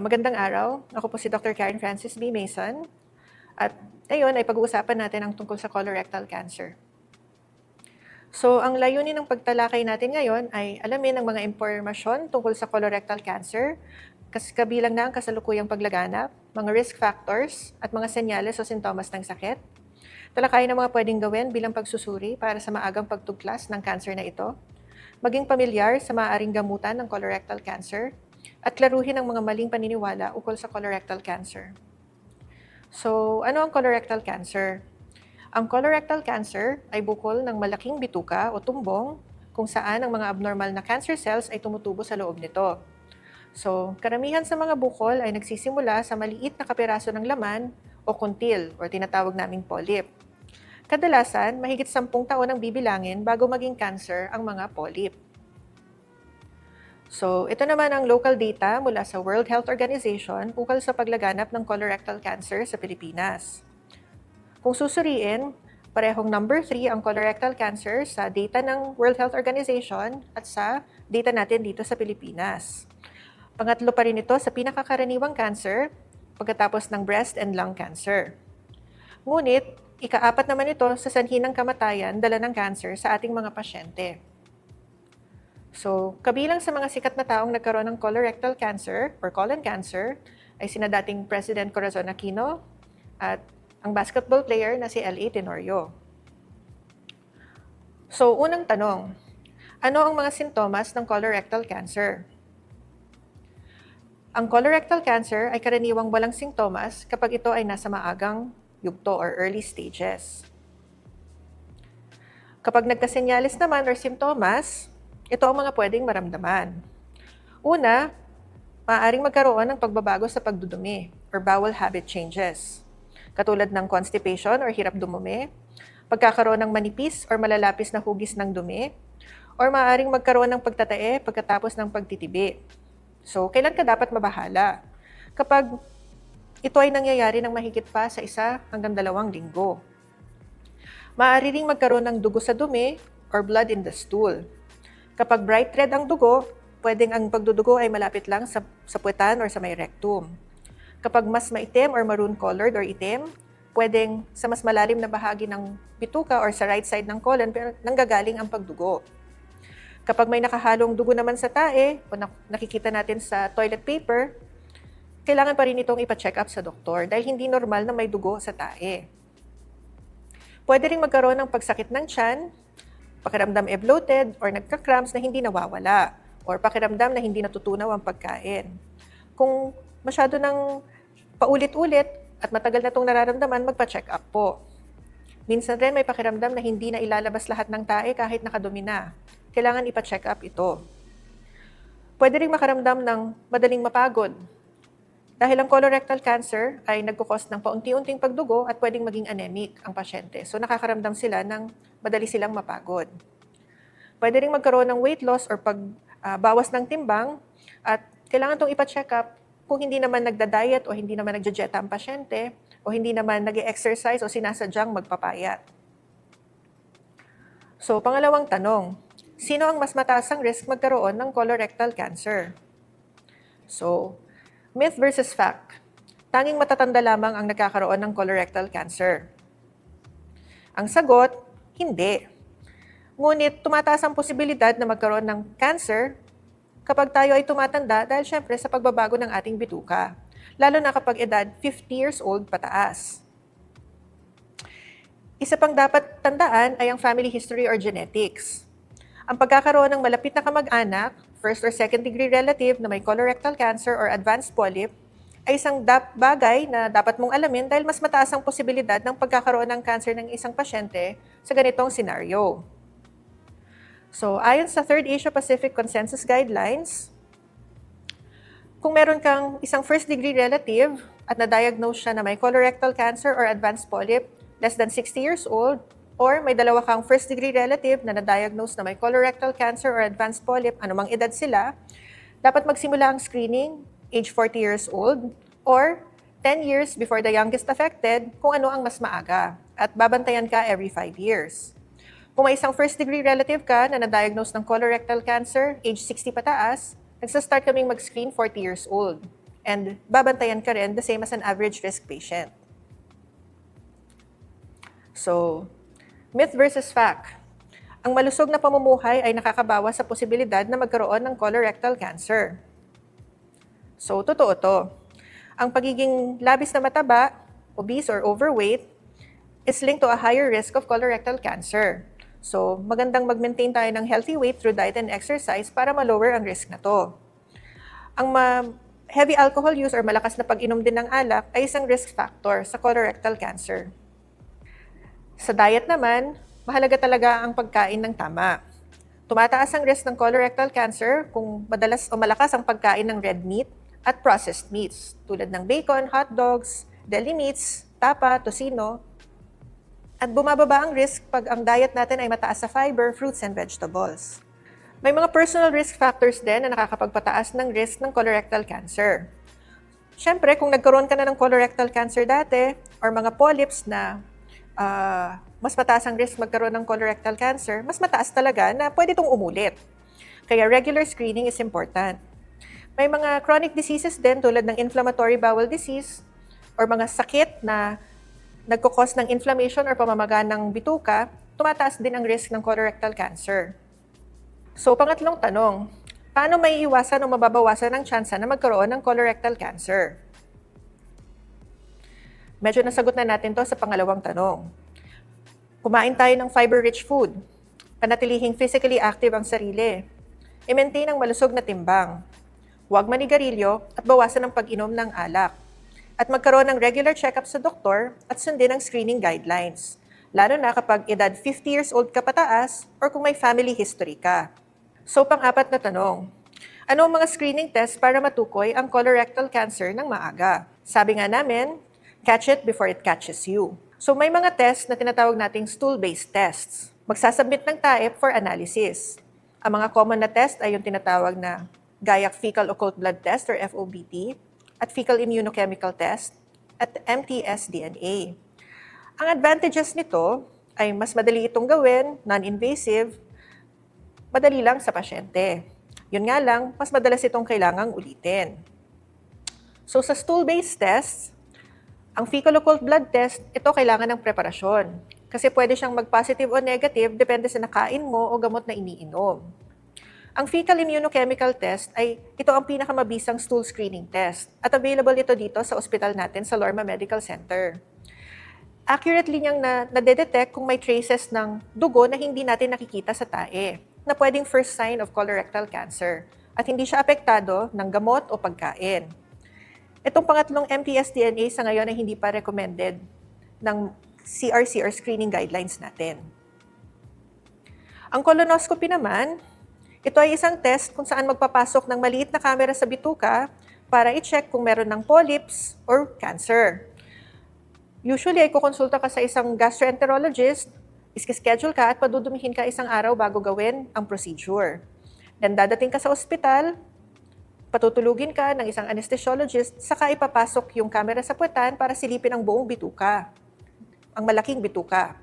magandang araw. Ako po si Dr. Karen Francis B. Mason. At ngayon ay pag-uusapan natin ang tungkol sa colorectal cancer. So, ang layunin ng pagtalakay natin ngayon ay alamin ang mga impormasyon tungkol sa colorectal cancer, kas kabilang na ang kasalukuyang paglaganap, mga risk factors, at mga senyales o sintomas ng sakit. Talakayin ang mga pwedeng gawin bilang pagsusuri para sa maagang pagtuglas ng cancer na ito, maging pamilyar sa maaaring gamutan ng colorectal cancer, at klaruhin ang mga maling paniniwala ukol sa colorectal cancer. So, ano ang colorectal cancer? Ang colorectal cancer ay bukol ng malaking bituka o tumbong kung saan ang mga abnormal na cancer cells ay tumutubo sa loob nito. So, karamihan sa mga bukol ay nagsisimula sa maliit na kapiraso ng laman o kuntil o tinatawag naming polyp. Kadalasan, mahigit 10 taon ang bibilangin bago maging cancer ang mga polyp. So, ito naman ang local data mula sa World Health Organization ukol sa paglaganap ng colorectal cancer sa Pilipinas. Kung susuriin, parehong number 3 ang colorectal cancer sa data ng World Health Organization at sa data natin dito sa Pilipinas. Pangatlo pa rin ito sa pinakakaraniwang cancer pagkatapos ng breast and lung cancer. Ngunit, ikaapat naman ito sa sanhi kamatayan dala ng cancer sa ating mga pasyente. So, kabilang sa mga sikat na taong nagkaroon ng colorectal cancer or colon cancer ay sina dating President Corazon Aquino at ang basketball player na si L.A. Tenorio. So, unang tanong, ano ang mga sintomas ng colorectal cancer? Ang colorectal cancer ay karaniwang walang sintomas kapag ito ay nasa maagang yugto or early stages. Kapag nagkasenyalis naman or sintomas, ito ang mga pwedeng maramdaman. Una, maaaring magkaroon ng pagbabago sa pagdudumi or bowel habit changes katulad ng constipation or hirap dumumi, pagkakaroon ng manipis or malalapis na hugis ng dumi, or maaaring magkaroon ng pagtatae pagkatapos ng pagtitibi. So, kailan ka dapat mabahala? Kapag ito ay nangyayari ng mahigit pa sa isa hanggang dalawang linggo. Maaari ring magkaroon ng dugo sa dumi or blood in the stool. Kapag bright red ang dugo, pwedeng ang pagdudugo ay malapit lang sa, sa puwetan or sa may rectum. Kapag mas maitim or maroon colored or itim, pwedeng sa mas malalim na bahagi ng bituka or sa right side ng colon pero nanggagaling ang pagdugo. Kapag may nakahalong dugo naman sa tae o nakikita natin sa toilet paper, kailangan pa rin itong ipa-check up sa doktor dahil hindi normal na may dugo sa tae. Pwede rin magkaroon ng pagsakit ng tiyan, pakiramdam e bloated or nagka-cramps na hindi nawawala or pakiramdam na hindi natutunaw ang pagkain. Kung masyado ng paulit-ulit at matagal na itong nararamdaman, magpa-check up po. Minsan rin may pakiramdam na hindi na ilalabas lahat ng tae kahit nakadumi na. Kailangan ipa-check up ito. Pwede rin makaramdam ng madaling mapagod. Dahil ang colorectal cancer ay nagkukos ng paunti-unting pagdugo at pwedeng maging anemic ang pasyente. So nakakaramdam sila ng madali silang mapagod. Pwede rin magkaroon ng weight loss or pagbawas uh, ng timbang at kailangan itong ipa-check up kung hindi naman nagda-diet o hindi naman nagja-dieta ang pasyente o hindi naman nag exercise o sinasadyang magpapayat. So, pangalawang tanong, sino ang mas mataas ang risk magkaroon ng colorectal cancer? So, myth versus fact. Tanging matatanda lamang ang nagkakaroon ng colorectal cancer. Ang sagot, hindi. Ngunit tumataas ang posibilidad na magkaroon ng cancer kapag tayo ay tumatanda dahil syempre sa pagbabago ng ating bituka, lalo na kapag edad 50 years old pataas. Isa pang dapat tandaan ay ang family history or genetics. Ang pagkakaroon ng malapit na kamag-anak, first or second degree relative na may colorectal cancer or advanced polyp, ay isang bagay na dapat mong alamin dahil mas mataas ang posibilidad ng pagkakaroon ng cancer ng isang pasyente sa ganitong senaryo. So, ayon sa Third Asia-Pacific Consensus Guidelines, kung meron kang isang first-degree relative at na-diagnose siya na may colorectal cancer or advanced polyp, less than 60 years old, or may dalawa kang first-degree relative na na-diagnose na may colorectal cancer or advanced polyp, anumang edad sila, dapat magsimula ang screening age 40 years old or 10 years before the youngest affected kung ano ang mas maaga at babantayan ka every 5 years. Kung may isang first-degree relative ka na na-diagnose ng colorectal cancer, age 60 pataas, nagsa-start kaming mag-screen 40 years old. And babantayan ka rin the same as an average risk patient. So, myth versus fact. Ang malusog na pamumuhay ay nakakabawas sa posibilidad na magkaroon ng colorectal cancer. So, totoo to. Ang pagiging labis na mataba, obese or overweight, is linked to a higher risk of colorectal cancer. So, magandang mag-maintain tayo ng healthy weight through diet and exercise para ma-lower ang risk na to. Ang ma- heavy alcohol use or malakas na pag-inom din ng alak ay isang risk factor sa colorectal cancer. Sa diet naman, mahalaga talaga ang pagkain ng tama. Tumataas ang risk ng colorectal cancer kung madalas o malakas ang pagkain ng red meat at processed meats tulad ng bacon, hot dogs, deli meats, tapa, tocino, at bumababa ang risk pag ang diet natin ay mataas sa fiber, fruits, and vegetables. May mga personal risk factors din na nakakapagpataas ng risk ng colorectal cancer. Siyempre, kung nagkaroon ka na ng colorectal cancer dati or mga polyps na ah, mas mataas ang risk magkaroon ng colorectal cancer, mas mataas talaga na pwede itong umulit. Kaya regular screening is important. May mga chronic diseases din tulad ng inflammatory bowel disease or mga sakit na nagkukos ng inflammation or pamamaga ng bituka, tumataas din ang risk ng colorectal cancer. So, pangatlong tanong, paano may iwasan o mababawasan ang tsansa na magkaroon ng colorectal cancer? Medyo nasagot na natin to sa pangalawang tanong. Kumain tayo ng fiber-rich food. Panatilihing physically active ang sarili. I-maintain ang malusog na timbang. Huwag manigarilyo at bawasan ang pag-inom ng alak. At magkaroon ng regular check-up sa doktor at sundin ang screening guidelines. Lalo na kapag edad 50 years old ka pataas or kung may family history ka. So, pang-apat na tanong. Ano ang mga screening test para matukoy ang colorectal cancer ng maaga? Sabi nga namin, catch it before it catches you. So may mga test na tinatawag nating stool-based tests. Magsasubmit ng TAEP for analysis. Ang mga common na test ay yung tinatawag na Gayak Fecal Occult Blood Test or FOBT at Fecal Immunochemical Test at MTS-DNA. Ang advantages nito ay mas madali itong gawin, non-invasive, madali lang sa pasyente. Yun nga lang, mas madalas itong kailangang ulitin. So sa stool-based tests, ang fecal occult blood test, ito kailangan ng preparasyon. Kasi pwede siyang mag-positive o negative depende sa nakain mo o gamot na iniinom. Ang fecal immunochemical test ay ito ang pinakamabisang stool screening test at available ito dito sa ospital natin sa Lorma Medical Center. Accurately niyang na, nadedetect kung may traces ng dugo na hindi natin nakikita sa tae na pwedeng first sign of colorectal cancer at hindi siya apektado ng gamot o pagkain. Itong pangatlong MPS-DNA sa ngayon ay hindi pa recommended ng CRC or screening guidelines natin. Ang colonoscopy naman, ito ay isang test kung saan magpapasok ng maliit na kamera sa bituka para i-check kung meron ng polyps or cancer. Usually ay kukonsulta ka sa isang gastroenterologist, iskischedule ka at padudumihin ka isang araw bago gawin ang procedure. Then dadating ka sa ospital, patutulugin ka ng isang anesthesiologist, saka ipapasok yung camera sa puwetan para silipin ang buong bituka, ang malaking bituka.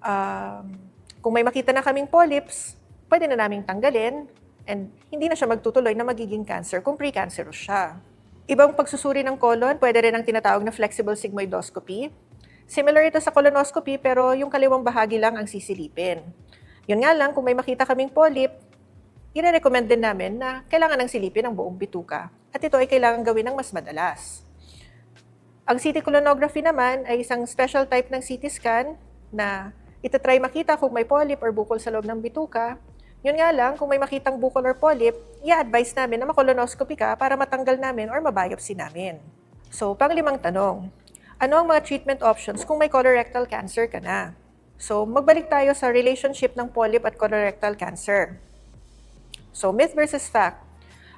Um, kung may makita na kaming polyps, pwede na naming tanggalin and hindi na siya magtutuloy na magiging cancer kung precancerous siya. Ibang pagsusuri ng colon, pwede rin ang tinatawag na flexible sigmoidoscopy. Similar ito sa colonoscopy pero yung kaliwang bahagi lang ang sisilipin. Yun nga lang, kung may makita kaming polyp, ire-recommend din namin na kailangan ng silipin ang buong bituka. At ito ay kailangan gawin ng mas madalas. Ang CT colonography naman ay isang special type ng CT scan na itatry makita kung may polyp or bukol sa loob ng bituka. Yun nga lang, kung may makitang bukol or polyp, i-advise namin na makolonoscopy ka para matanggal namin or mabiopsy namin. So, panglimang tanong, ano ang mga treatment options kung may colorectal cancer ka na? So, magbalik tayo sa relationship ng polyp at colorectal cancer. So, myth versus fact.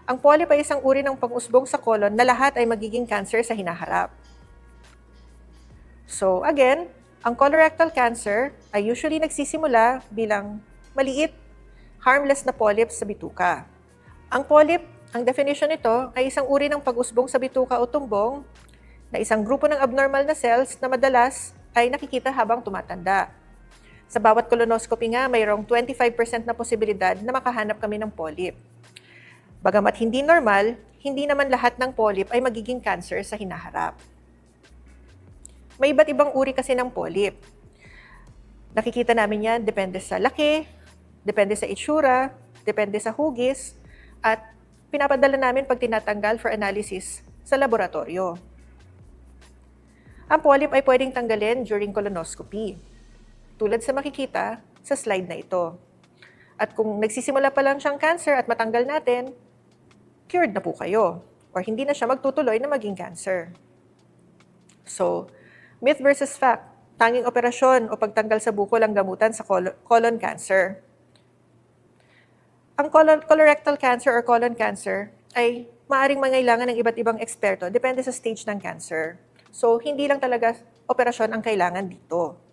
Ang polyp ay isang uri ng pang-usbong sa colon na lahat ay magiging cancer sa hinaharap. So, again, ang colorectal cancer ay usually nagsisimula bilang maliit, harmless na polyps sa bituka. Ang polyp, ang definition nito ay isang uri ng pag-usbong sa bituka o tumbong na isang grupo ng abnormal na cells na madalas ay nakikita habang tumatanda. Sa bawat colonoscopy nga, mayroong 25% na posibilidad na makahanap kami ng polyp. Bagamat hindi normal, hindi naman lahat ng polyp ay magiging cancer sa hinaharap. May iba't ibang uri kasi ng polyp. Nakikita namin yan, depende sa laki, depende sa itsura, depende sa hugis, at pinapadala namin pag tinatanggal for analysis sa laboratorio. Ang polyp ay pwedeng tanggalin during colonoscopy, tulad sa makikita sa slide na ito. At kung nagsisimula pa lang siyang cancer at matanggal natin, cured na po kayo. Or hindi na siya magtutuloy na maging cancer. So, myth versus fact, tanging operasyon o pagtanggal sa bukol ang gamutan sa colo- colon cancer. Ang colon, colorectal cancer or colon cancer ay maaring mangailangan ng iba't ibang eksperto, depende sa stage ng cancer. So, hindi lang talaga operasyon ang kailangan dito.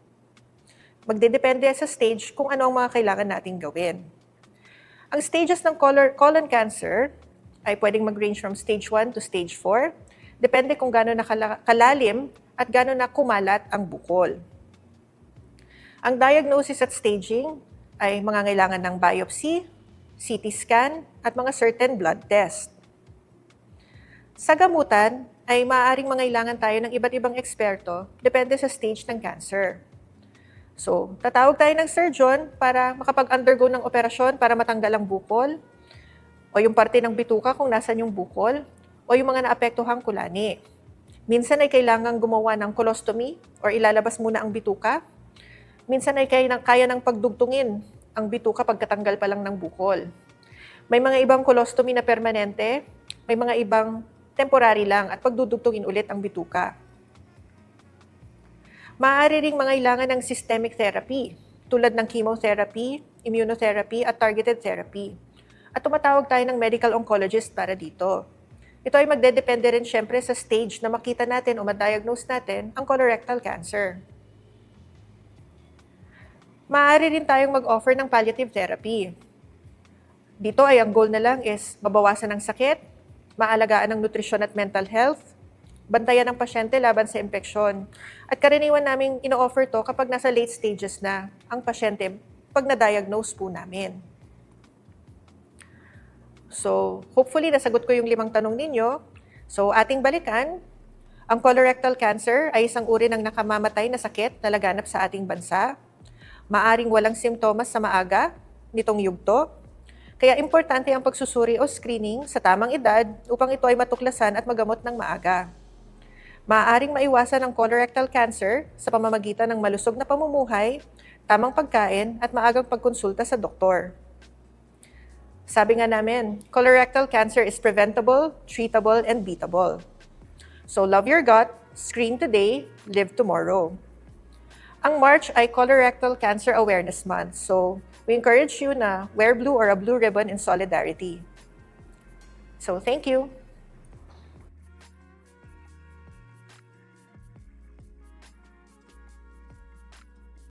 Magdedepende sa stage kung ano ang mga kailangan nating gawin. Ang stages ng color, colon cancer ay pwedeng mag-range from stage 1 to stage 4. Depende kung gano'n na kala- kalalim at gano'n na kumalat ang bukol. Ang diagnosis at staging ay mangangailangan ng biopsy, CT scan, at mga certain blood test. Sa gamutan, ay maaaring mangailangan tayo ng iba't ibang eksperto depende sa stage ng cancer. So, tatawag tayo ng surgeon para makapag-undergo ng operasyon para matanggal ang bukol, o yung parte ng bituka kung nasan yung bukol, o yung mga naapektuhang kulani. Minsan ay kailangan gumawa ng colostomy or ilalabas muna ang bituka. Minsan ay kaya, kaya ng pagdugtungin ang bituka pagkatanggal pa lang ng bukol. May mga ibang colostomy na permanente, may mga ibang temporary lang at pagdudugtungin ulit ang bituka. Maaari ring mangailangan ng systemic therapy tulad ng chemotherapy, immunotherapy at targeted therapy. At tumatawag tayo ng medical oncologist para dito. Ito ay magdedepende rin syempre sa stage na makita natin o ma-diagnose natin ang colorectal cancer. Maaari rin tayong mag-offer ng palliative therapy. Dito ay ang goal na lang is mabawasan ang sakit, maalagaan ang nutrisyon at mental health, bantayan ang pasyente laban sa impeksyon. At karaniwan namin ino-offer to kapag nasa late stages na ang pasyente pag na-diagnose po namin. So, hopefully nasagot ko yung limang tanong ninyo. So, ating balikan. Ang colorectal cancer ay isang uri ng nakamamatay na sakit na laganap sa ating bansa. Maaring walang simptomas sa maaga nitong yugto. Kaya importante ang pagsusuri o screening sa tamang edad upang ito ay matuklasan at magamot ng maaga. Maaaring maiwasan ang colorectal cancer sa pamamagitan ng malusog na pamumuhay, tamang pagkain at maagang pagkonsulta sa doktor. Sabi nga namin, colorectal cancer is preventable, treatable, and beatable. So love your gut, screen today, live tomorrow. Ang March ay Colorectal Cancer Awareness Month. So we encourage you na wear blue or a blue ribbon in solidarity. So thank you.